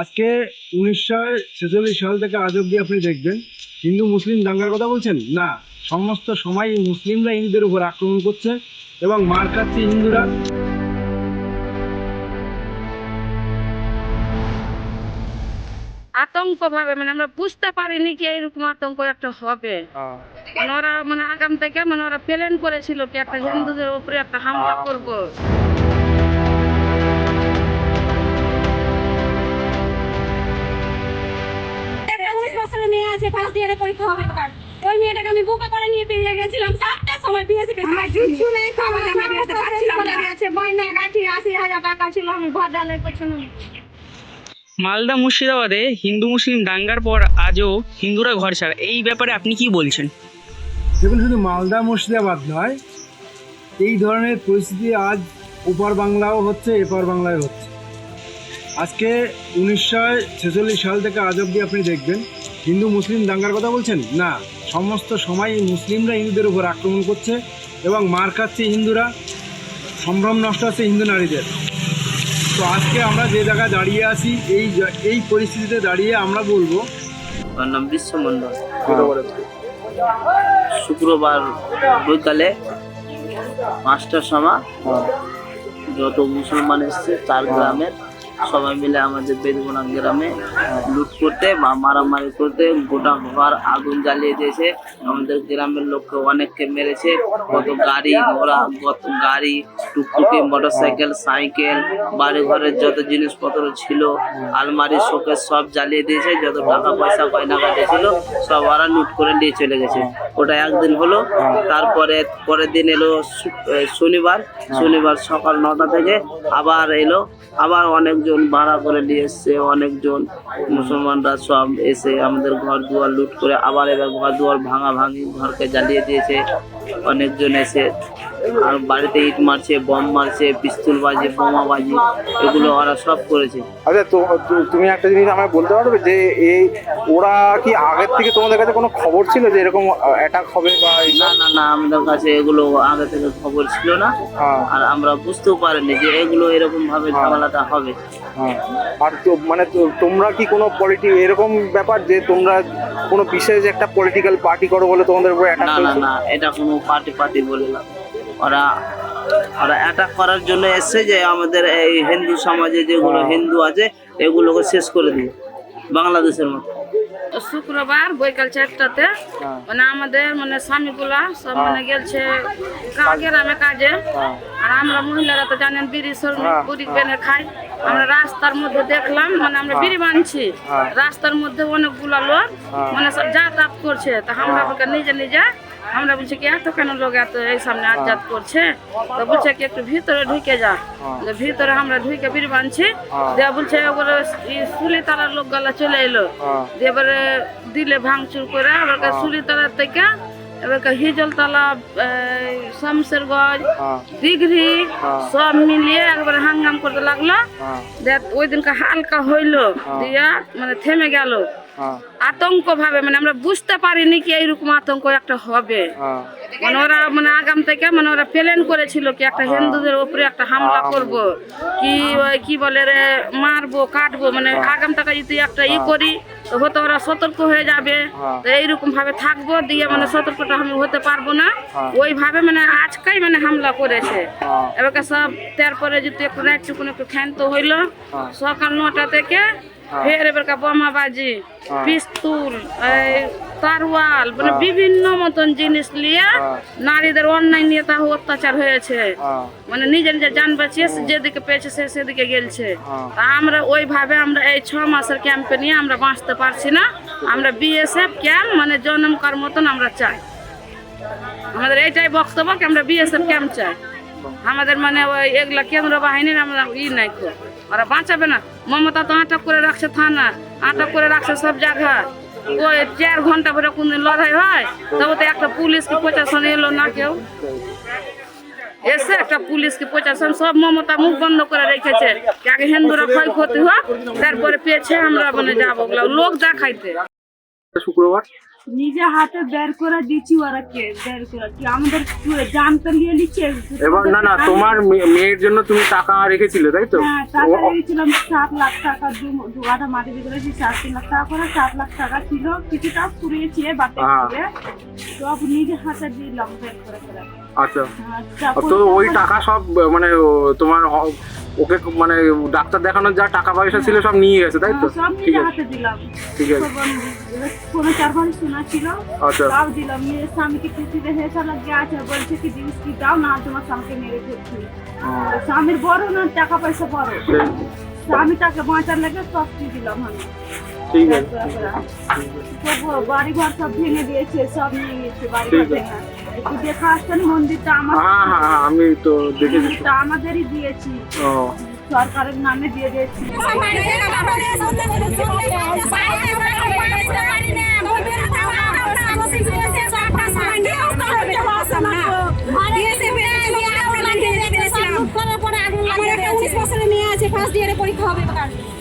আজকে উনিশশো ছেচল্লিশ সাল থেকে আজ অব্দি আপনি দেখবেন হিন্দু মুসলিম দাঙ্গার কথা বলছেন? না। সমস্ত সময় মুসলিমরা হিন্দুদের উপর আক্রমণ করছে এবং মার খাচ্ছে হিন্দুরা। আতঙ্ক ভাবে মানে আমরা বুঝতে পারিনি কি এরকম আতঙ্ক একটা হবে। মানে ওরা মানে আগাম থেকে মানে ওরা প্ল্যান করেছিল কি একটা হিন্দুদের উপরে একটা হামলা করব। আছে ফার্স্ট ইয়ারে পরীক্ষা হবে তার ওই মেয়েটাকে আমি বুকে করে নিয়ে বেরিয়ে গেছিলাম। চারটার সময় বিয়ে থেকে আমার কিছু নেই খাবার আমি বেরোতে পারছিলাম না। গেছে বইনা গাঠি আশি হাজার টাকা ছিল আমি ঘর ডালের পেছনে। মালদা মুর্শিদাবাদে হিন্দু মুসলিম দাঙ্গার পর আজও হিন্দুরা ঘর ছাড়া। এই ব্যাপারে আপনি কি বলছেন? দেখুন শুধু মালদা মুর্শিদাবাদ নয় এই ধরনের পরিস্থিতি আজ ওপার বাংলাও হচ্ছে এপার বাংলায় হচ্ছে। আজকে উনিশশো ছেচল্লিশ সাল থেকে আজ অব্দি আপনি দেখবেন হিন্দু মুসলিম দাঙ্গার কথা বলছেন? না সমস্ত সময় মুসলিমরা হিন্দুদের উপর আক্রমণ করছে এবং মার খাচ্ছে হিন্দুরা সম্ভ্রম নষ্ট হচ্ছে হিন্দু নারীদের। তো আজকে আমরা যে জায়গায় দাঁড়িয়ে আছি এই এই পরিস্থিতিতে দাঁড়িয়ে আমরা বলব আমার নাম বিশ্ব মন্ডল শুক্রবার বৈকালে পাঁচটার সময় যত মুসলমান এসছে চার গ্রামের সবাই মিলে আমাদের বেদগুনা গ্রামে লুট করতে বা মারামারি করতে গোটা ঘর আগুন জ্বালিয়ে দিয়েছে। আমাদের গ্রামের লোককে অনেককে মেরেছে। কত গাড়ি ঘোড়া, কত গাড়ি, টুকটুকি মোটর সাইকেল বাড়ি ঘরের যত জিনিসপত্র ছিল, আলমারি, শোকেস সব জ্বালিয়ে দিয়েছে। যত টাকা পয়সা গয়নাগাটি ছিল, সব ওরা লুট করে নিয়ে চলে গেছে। ওটা একদিন হলো, তারপরে, পরের দিন এলো শনিবার। শনিবার সকাল নটা থেকে আবার এলো। আবার অনেকজন ভাড়া করে নিয়ে এসছে, অনেকজন মুসলমানরা সব এসে আমাদের ঘর দুয়ার লুট করে আবার এবার ঘর দুয়ার ভাঙা ভাঙি ঘরকে জ্বালিয়ে দিয়েছে। অনেকজন এসে আর বাড়িতে ইট মারছে বম মারছে পিস্তল বাজি বোমা বাজি এগুলো ওরা সব করেছে। আচ্ছা তো তুমি একটা জিনিস আমায় বলতে পারবে যে এই ওরা কি আগের থেকে তোমাদের কাছে কোনো খবর ছিল যে এরকম অ্যাটাক হবে বা না না না আমাদের কাছে এগুলো আগে থেকে খবর ছিল না। হ্যাঁ, আর আমরা বুঝতেও পারিনি যে এগুলো এরকম ভাবে ঝামেলাটা হবে। হ্যাঁ। আর তো মানে তো- তোমরা কি কোনো পলিটি এরকম ব্যাপার যে তোমরা কোনো বিশেষ একটা পলিটিক্যাল পার্টি করো বলে তোমাদের উপর অ্যাটাক না না না এটা কোনো পার্টি পার্টি বলে না ওরা ওরা অ্যাটাক করার জন্য এসছে যে আমাদের এই হিন্দু সমাজে যেগুলো হিন্দু আছে এগুলোকে শেষ করে দিবে বাংলাদেশের মতো। শুক্রবার বৈকাল চারটাতে মানে আমাদের মানে স্বামীগুলা সব মানে গেলছে গ্রামে কাজে। আর আমরা মহিলারা তো জানেন বিড়ি বুড়ি বেনে খাই। আমরা রাস্তার মধ্যে দেখলাম মানে আমরা বিড়ি বানছি। রাস্তার মধ্যে অনেকগুলা লোক মানে সব যাতায়াত করছে। তা আমরা নিজে নিজে আমরা বলছি কি এত কেন লোক এত এই সামনে আজাদ করছে। তো বলছে কি একটু ভিতরে ঢুকে যা। তো ভিতরে আমরা ঢুকে বিড়ি বানছি দিয়ে বলছে ওগুলো সুলি তালার লোক গলা চলে এলো। দিয়ে এবারে দিলে ভাঙচুর করে এবার সুলিতলা থেকে এবার হিজলতলা এই, শামশেরগঞ্জ দিঘরি সব মিলিয়ে একবারে হাঙ্গাম করতে লাগল। ওই দিনকে হালকা হইল। দিয়া মানে থেমে গেল। আতঙ্ক ভাবে মানে আমরা বুঝতে পারিনি কি এইরকম আতঙ্ক একটা হবে। মানে ওরা মানে আগাম থেকে মানে ওরা প্ল্যান করেছিল কি একটা হিন্দুদের উপরে একটা হামলা করব কি ওই কি বলে রে মারবো কাটবো মানে আগাম থেকে যদি একটা ই করি তো হয়তো ওরা সতর্ক হয়ে যাবে। তো এইরকম ভাবে থাকব দিয়ে মানে সতর্কটা আমি হতে পারব না। ওইভাবে মানে আজকাই মানে হামলা করেছে। এবার সব তারপরে যদি একটু রাত একটু ক্ষান্ত হইল সকাল নটা থেকে ফের এবার বোমাবাজি পিস্তুল এই তারওয়াল মানে বিভিন্ন মতন জিনিস নিয়ে নারীদের অন্যায় নিয়ে তাও অত্যাচার হয়েছে। মানে নিজে নিজে যান বাঁচিয়ে যেদিকে পেয়েছে সে সেদিকে গেলছে। তা আমরা ওইভাবে আমরা এই ছ মাসের ক্যাম্পে নিয়ে আমরা বাঁচতে পারছি না। আমরা বিএসএফ ক্যাম্প মানে জনমকার মতন আমরা চাই। আমাদের এইটাই বক্তব্য কি আমরা বিএসএফ ক্যাম্প চাই। আমাদের মানে ওই এগুলা কেন্দ্র বাহিনীর আমরা ই নাই ওরা বাঁচাবে না। মমতা তো আটক করে রাখছে থানা, আটক করে রাখছে সব জায়গা। ওই চার ঘণ্টা ধরে কোনদিন লড়াই হয়, তবে তো একটা পুলিশকে প্রশাসন এলো না কেউ। এসে একটা পুলিশকে প্রশাসন সব মমতা মুখ বন্ধ করে রেখেছে কি আগে হিন্দুরা ক্ষয়ক্ষতি হোক, তারপরে পেয়েছে, আমরা মানে যাব লোক দেখাইতে। শুক্রবার। নিজে হাতে বের করে দিচ্ছি ওরা কে বের করে কি আমাদের জান তো নিয়ে নিচ্ছে? এবার না না তোমার মেয়ের জন্য তুমি টাকা রেখেছিলে তাই তো? হ্যাঁ টাকা রেখেছিলাম সাত লাখ টাকা দু- দু মাটি বিক্রি করেছি সাত তিন লাখ টাকা করে সাত লাখ টাকা ছিল কিছুটা পুড়িয়েছে বাতে হ্যাঁ। করে সব নিজে হাতে দিলাম বের করে করে আচ্ছা। আচ্ছা, তো ওই টাকা সব মানে তোমার ওকে মানে ডাক্তার দেখানোর যা টাকা পয়সা ছিল সব নিয়ে গেছে তাই তো? হ্যাঁ, ঠিক আছে। হাতে দিলাম। ঠিক আছে। কোনো চার পাঁচ শোনা ছিল আচ্ছা। তাও দিলাম মেয়ের স্বামীকে খুশিতে হেসা লাগে আছে বলছে কি জিনিস কি দাও না তোমার স্বামীকে মেরে ফেলছি। স্বামীর বড় না টাকা পয়সা বড়? সেই- তাকে বাঁচার লাগে শক্তি দিলাম আমি ঠিক আছে বাড়ি ঘর সব ভেঙে দিয়েছে সব নিয়ে গেছে বাড়ি ঘর ভেঙে একটু দেখা আসছেন মন্দিরটা আমার হ্যাঁ হ্যাঁ হ্যাঁ আমি তো দেখেছি আমাদেরই দিয়েছি ও সরকারের নামে দিয়ে দিয়েছি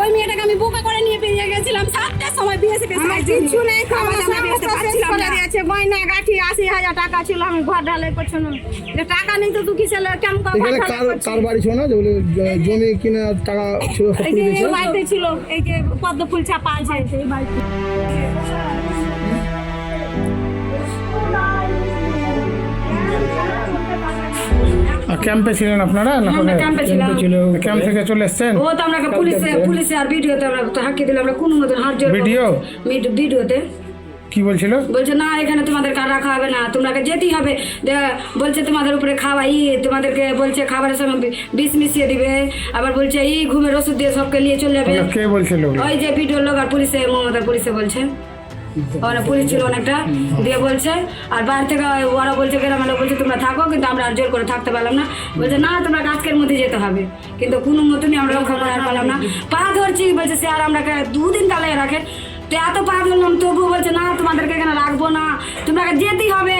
ওই মেয়েটাকে আমি বুকে করে নিয়ে বেরিয়ে গেছিলাম। সাতটার সময় বিয়েছে কিছু নেই খাবার দাবার বেরোতে পারছিলাম না দিয়েছে। গয়না গাঠি আশি হাজার টাকা ছিল। আমি ঘর ঢালাই করছিলাম যে টাকা নেই তো তুই কিসে কেমন কার কার বাড়ি ছিল না? যেগুলো জমি কিনা টাকা ছিল এই যে বাড়িতে ছিল এই যে পদ্ম ফুল ছাপা আছে। এই বাড়িতে। ক্যাম্পে ছিলেন আপনারা না আমরা ক্যাম্পে ছিলাম। ক্যাম্প থেকে চলে এসছেন? ও তো আমরা পুলিশে পুলিশে আর ভিডিওতে আমরা তো হাঁকি দিলাম আমরা কোনো মতন হাত জোর ভিডিও? ভিডিও- ভিডিওতে কি বলছিল? বলছে না এখানে তোমাদের কার রাখা হবে না তোমরাকে যেতেই হবে। বলছে তোমাদের উপরে খাওয়া ই তোমাদেরকে বলছে খাবারের সময় বিষ মিশিয়ে দিবে। আবার বলছে এই ঘুমের ওষুধ দিয়ে সবকে নিয়ে চলে যাবে। ওগুলো কে বলছিল ওই যে ভিডিওর লোক আর পুলিশে মমতার পুলিশে বলছে। ওরা পুলিশ ছিল অনেকটা, দিয়ে বলছে, আর বাইরে থেকে ওরা বলছে গ্রামের বলছে, তোমরা থাকো, কিন্তু আমরা আর জোর করে থাকতে পারলাম না। বলছে, না, তোমরা আজকের মধ্যে যেতে হবে। কিন্তু কোনো মতনই আমরা রক্ষা আর পারলাম না। পা ধরছি, বলছে সে আর আমরা দুদিন তালে রাখে তো এত পা ধরলাম তবুও বলছে না তোমাদেরকে এখানে রাখব না। তোমরা যেতেই হবে।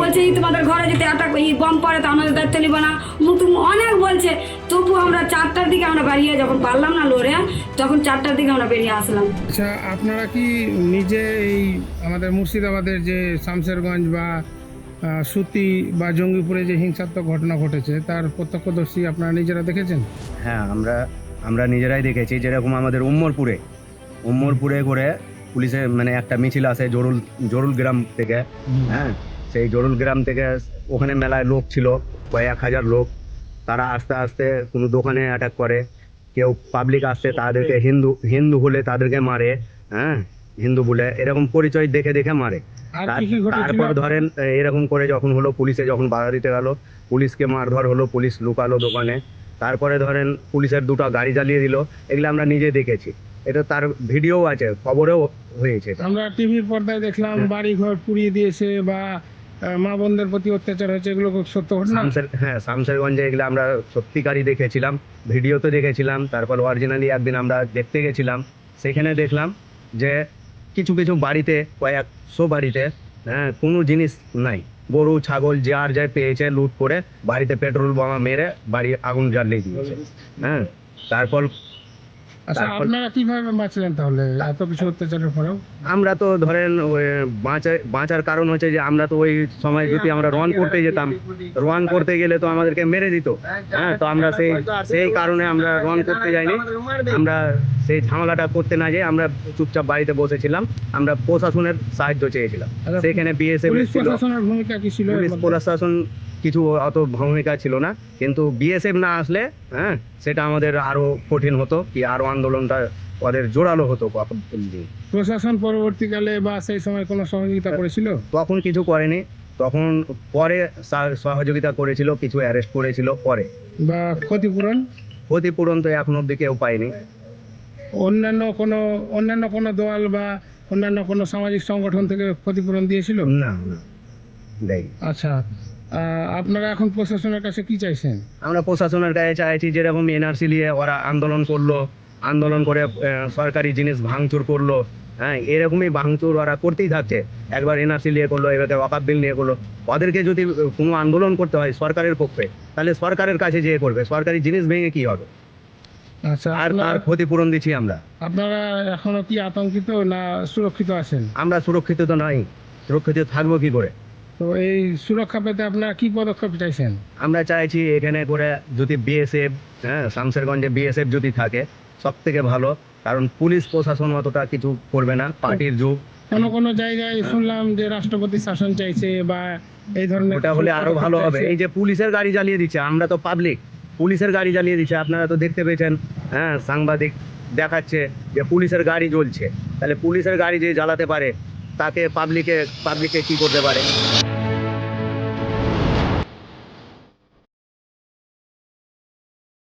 বলছে তোমাদের ঘরে যদি একটা এই বম পড়ে তো আমাদের দায়িত্ব নিব না। মুতুম অনেক বলছে তবু আমরা চারটার দিকে আমরা বাড়িয়ে যখন পারলাম না লড়ে তখন চারটার দিকে আমরা বেরিয়ে আসলাম। আচ্ছা আপনারা কি নিজে এই আমাদের মুর্শিদাবাদের যে শামশেরগঞ্জ বা সুতি বা জঙ্গিপুরে যে হিংসাত্মক ঘটনা ঘটেছে তার প্রত্যক্ষদর্শী আপনারা নিজেরা দেখেছেন? হ্যাঁ আমরা আমরা নিজেরাই দেখেছি। যেরকম আমাদের উম্মরপুরে উম্মরপুরে করে পুলিশের মানে একটা মিছিল আসে জরুল জরুল গ্রাম থেকে হ্যাঁ? সেই জরুল গ্রাম থেকে ওখানে মেলায় লোক ছিল কয়েক হাজার লোক। তারা আস্তে আস্তে কোনো দোকানে অ্যাটাক করে। কেউ পাবলিক আসছে তাদেরকে হিন্দু হিন্দু হলে তাদেরকে মারে হ্যাঁ? হিন্দু বলে এরকম পরিচয় দেখে দেখে মারে। তারপর ধরেন এরকম করে যখন হলো পুলিশে যখন বাধা দিতে গেল পুলিশকে মারধর হলো পুলিশ লুকালো দোকানে। তারপরে ধরেন পুলিশের দুটো গাড়ি জ্বালিয়ে দিল এগুলো আমরা নিজে দেখেছি। এটা তার ভিডিও আছে খবরেও হয়েছে আমরা টিভির পর্দায় দেখলাম বাড়ি ঘর পুড়িয়ে দিয়েছে বা মা বোনদের প্রতি অত্যাচার হয়েছে এগুলো খুব সত্য ঘটনা? হ্যাঁ শামসেরগঞ্জে এগুলো আমরা সত্যিকারই দেখেছিলাম ভিডিওতে দেখেছিলাম তারপর অরিজিনালি একদিন আমরা দেখতে গেছিলাম। সেখানে দেখলাম যে কিছু কিছু বাড়িতে কয়েকশো বাড়িতে হ্যাঁ কোনো জিনিস নাই। গরু ছাগল যার যাই পেয়েছে লুট করে বাড়িতে পেট্রোল বোমা মেরে বাড়ি আগুন জ্বালিয়ে দিয়েছে। হ্যাঁ তারপর- আপনারা কীভাবে বাঁচলেন তাহলে? এত কিছু অত্যাচারের পরেও? আমরা তো ধরেন বাঁচার বাঁচার কারণ হচ্ছে যে আমরা তো ওই সময় যদি আমরা রন করতে যেতাম রন করতে গেলে তো আমাদেরকে মেরে দিত। হ্যাঁ তো আমরা সেই সেই কারণে আমরা রন করতে যাইনি। আমরা সেই ঝামেলাটা করতে না যেয়ে আমরা চুপচাপ বাড়িতে বসেছিলাম। আমরা প্রশাসনের সাহায্য চেয়েছিলাম। আচ্ছা, সেখানে বিএসএফ ছিল। প্রশাসনের ভূমিকা কি ছিল পুলিশ প্রশাসন কিছু অত ভূমিকা ছিল না কিন্তু বিএসএফ না আসলে হ্যাঁ সেটা আমাদের আরও কঠিন হতো কি আরও আন্দোলনটা ওদের জোরালো হতো প্রশাসন পরবর্তীকালে বা সেই সময় কোনো সহযোগিতা করেছিল? তখন কিছু করেনি। তখন পরে সহযোগিতা করেছিল কিছু অ্যারেস্ট করেছিল পরে। বা ক্ষতিপূরণ? ক্ষতিপূরণ তো এখন অব্দি কেউ পায়নি। অন্যান্য কোনো অন্যান্য কোনো দল বা অন্যান্য কোনো সামাজিক সংগঠন থেকে ক্ষতিপূরণ দিয়েছিল? না না দেয় আচ্ছা আপনারা এখন প্রশাসনের কাছে কি চাইছেন? আমরা প্রশাসনের কাছে চাইছি যেরকম এনআরসি নিয়ে ওরা আন্দোলন করল আন্দোলন করে সরকারি জিনিস ভাঙচুর করল হ্যাঁ এরকমই ভাঙচুর ওরা করতেই থাকছে। একবার এনআরসি নিয়ে করল এবারে ওয়াকাপ বিল নিয়ে করল। ওদেরকে যদি কোনো আন্দোলন করতে হয় সরকারের পক্ষে তাহলে সরকারের কাছে যেয়ে করবে সরকারি জিনিস ভেঙে কি হবে? আচ্ছা আর ক্ষতিপূরণ দিচ্ছি আমরা। আপনারা এখনও কি আতঙ্কিত না সুরক্ষিত আছেন? আমরা সুরক্ষিত তো নাই। সুরক্ষিত থাকব কি করে? তো এই সুরক্ষা পেতে আপনারা কি পদক্ষেপ চাইছেন? আমরা চাইছি এখানে করে যদি বিএসএফ হ্যাঁ শামসেরগঞ্জে বিএসএফ যদি থাকে সব থেকে ভালো। কারণ পুলিশ প্রশাসন অতটা কিছু করবে না পার্টির যুগ। কোনো কোনো জায়গায় শুনলাম যে রাষ্ট্রপতি শাসন চাইছে বা এই ধরনের ওটা হলে আরও ভালো হবে। এই যে পুলিশের গাড়ি জ্বালিয়ে দিচ্ছে আমরা তো পাবলিক পুলিশের গাড়ি জ্বালিয়ে দিচ্ছে। আপনারা তো দেখতে পেয়েছেন হ্যাঁ সাংবাদিক দেখাচ্ছে যে পুলিশের গাড়ি জ্বলছে। তাহলে পুলিশের গাড়ি যে জ্বালাতে পারে, তাকে পাবলিকে পাবলিকে কি করতে পারে?